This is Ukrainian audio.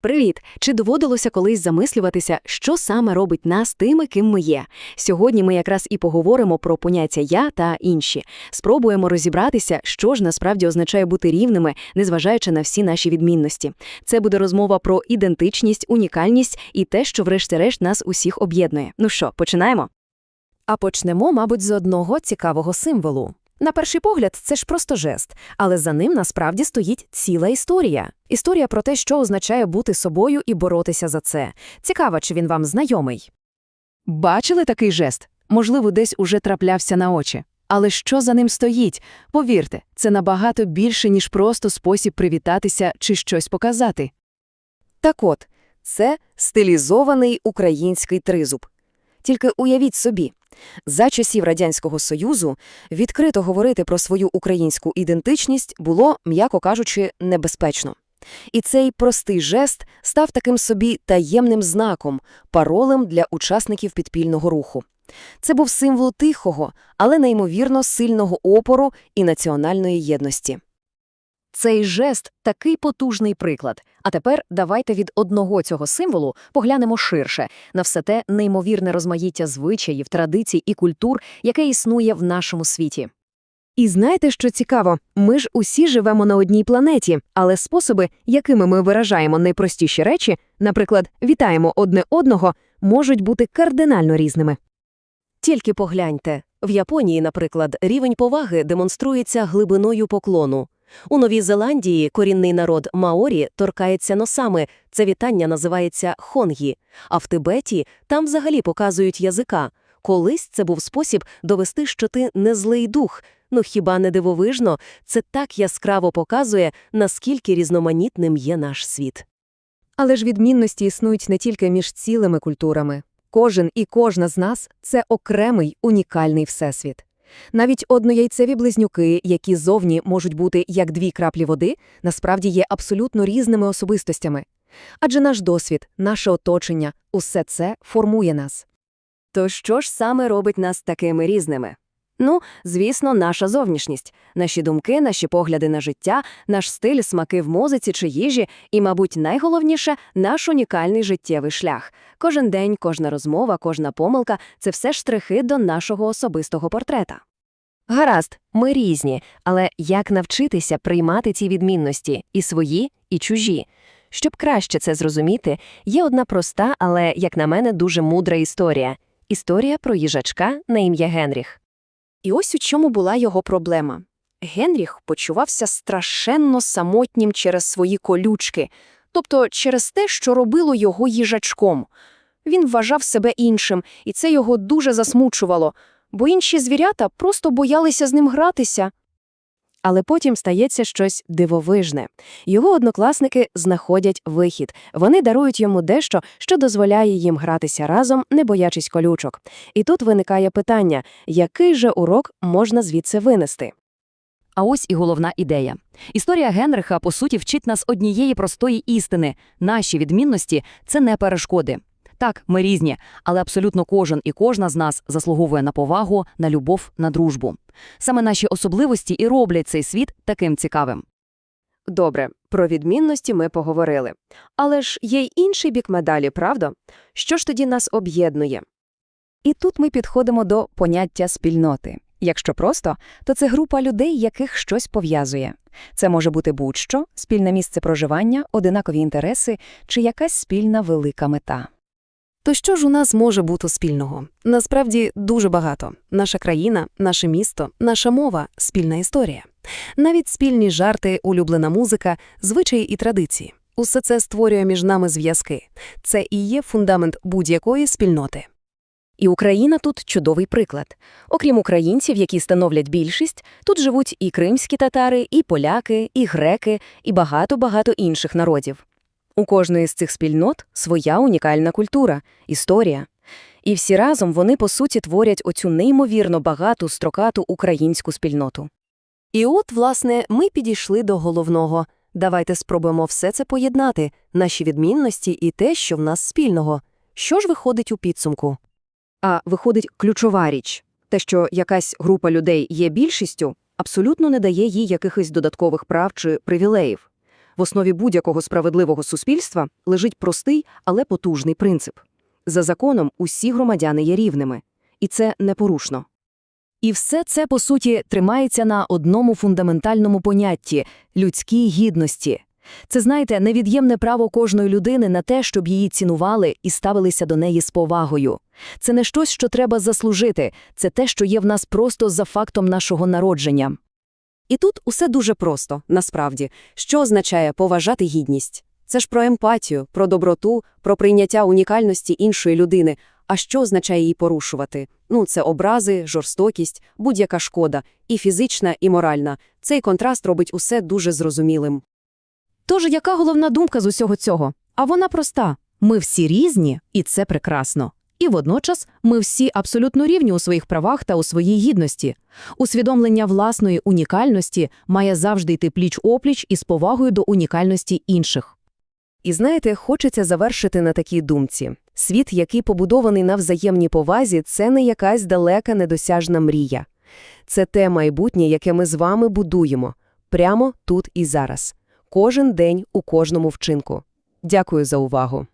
Привіт! Чи доводилося колись замислюватися, що саме робить нас тими, ким ми є? Сьогодні ми якраз і поговоримо про поняття я та інші. Спробуємо розібратися, що ж насправді означає бути рівними, незважаючи на всі наші відмінності. Це буде розмова про ідентичність, унікальність і те, що, врешті-решт, нас усіх об'єднує. Ну що, починаємо? А почнемо, мабуть, з одного цікавого символу. На перший погляд, це ж просто жест, але за ним насправді стоїть ціла історія. Історія про те, що означає бути собою і боротися за це. Цікаво, чи він вам знайомий. Бачили такий жест? Можливо, десь уже траплявся на очі. Але що за ним стоїть? Повірте, це набагато більше, ніж просто спосіб привітатися чи щось показати. Так от, це стилізований український тризуб. Тільки уявіть собі, за часів Радянського Союзу відкрито говорити про свою українську ідентичність було, м'яко кажучи, небезпечно. І цей простий жест став таким собі таємним знаком, паролем для учасників підпільного руху. Це був символ тихого, але неймовірно сильного опору і національної єдності. Цей жест – такий потужний приклад. А тепер давайте від одного цього символу поглянемо ширше на все те неймовірне розмаїття звичаїв, традицій і культур, яке існує в нашому світі. І знаєте, що цікаво? Ми ж усі живемо на одній планеті, але способи, якими ми виражаємо найпростіші речі, наприклад, вітаємо одне одного, можуть бути кардинально різними. Тільки погляньте. В Японії, наприклад, рівень поваги демонструється глибиною поклону. У Новій Зеландії корінний народ Маорі торкається носами, це вітання називається хонгі, а в Тибеті там взагалі показують язика. Колись це був спосіб довести, що ти не злий дух. Ну хіба не дивовижно? Це так яскраво показує, наскільки різноманітним є наш світ. Але ж відмінності існують не тільки між цілими культурами. Кожен і кожна з нас це окремий унікальний всесвіт. Навіть однояйцеві близнюки, які зовні можуть бути як дві краплі води, насправді є абсолютно різними особистостями. Адже наш досвід, наше оточення усе це формує нас. То що ж саме робить нас такими різними? Ну, звісно, наша зовнішність, наші думки, наші погляди на життя, наш стиль, смаки в музиці чи їжі і, мабуть, найголовніше наш унікальний життєвий шлях. Кожен день, кожна розмова, кожна помилка це все штрихи до нашого особистого портрета. Гаразд, ми різні, але як навчитися приймати ці відмінності і свої, і чужі? Щоб краще це зрозуміти, є одна проста, але, як на мене, дуже мудра історія історія про їжачка на ім'я Генріх. І ось у чому була його проблема. Генріх почувався страшенно самотнім через свої колючки, тобто через те, що робило його їжачком. Він вважав себе іншим, і це його дуже засмучувало, бо інші звірята просто боялися з ним гратися. Але потім стається щось дивовижне. Його однокласники знаходять вихід. Вони дарують йому дещо, що дозволяє їм гратися разом, не боячись колючок. І тут виникає питання, який же урок можна звідси винести? А ось і головна ідея. Історія Генриха, по суті, вчить нас однієї простої істини. Наші відмінності – це не перешкоди. Так, ми різні, але абсолютно кожен і кожна з нас заслуговує на повагу, на любов, на дружбу. Саме наші особливості і роблять цей світ таким цікавим. Добре, про відмінності ми поговорили. Але ж є й інший бік медалі, правда? Що ж тоді нас об'єднує? І тут ми підходимо до поняття спільноти. Якщо просто, то це група людей, яких щось пов'язує. Це може бути будь-що, спільне місце проживання, одинакові інтереси чи якась спільна велика мета. То що ж у нас може бути спільного? Насправді дуже багато. Наша країна, наше місто, наша мова спільна історія. Навіть спільні жарти, улюблена музика, звичаї і традиції. Усе це створює між нами зв'язки. Це і є фундамент будь-якої спільноти. І Україна тут чудовий приклад. Окрім українців, які становлять більшість, тут живуть і кримські татари, і поляки, і греки, і багато-багато інших народів. У кожної з цих спільнот своя унікальна культура, історія. І всі разом вони, по суті, творять оцю неймовірно багату, строкату українську спільноту. І от, власне, ми підійшли до головного. Давайте спробуємо все це поєднати, наші відмінності і те, що в нас спільного. Що ж виходить у підсумку? А виходить ключова річ. Те, що якась група людей є більшістю, абсолютно не дає їй якихось додаткових прав чи привілеїв. В основі будь-якого справедливого суспільства лежить простий, але потужний принцип. За законом усі громадяни є рівними. І це непорушно. І все це, по суті, тримається на одному фундаментальному понятті – людській гідності. Це, знаєте, невід'ємне право кожної людини на те, щоб її цінували і ставилися до неї з повагою. Це не щось, що треба заслужити, це те, що є в нас просто за фактом нашого народження. І тут усе дуже просто, насправді. Що означає поважати гідність? Це ж про емпатію, про доброту, про прийняття унікальності іншої людини. А що означає її порушувати? Ну, це образи, жорстокість, будь-яка шкода, і фізична, і моральна. Цей контраст робить усе дуже зрозумілим. Тож, яка головна думка з усього цього? А вона проста. Ми всі різні, і це прекрасно. І водночас ми всі абсолютно рівні у своїх правах та у своїй гідності. Усвідомлення власної унікальності має завжди йти пліч-опліч із повагою до унікальності інших. І знаєте, хочеться завершити на такій думці. Світ, який побудований на взаємній повазі, це не якась далека недосяжна мрія. Це те майбутнє, яке ми з вами будуємо, прямо тут і зараз. Кожен день у кожному вчинку. Дякую за увагу.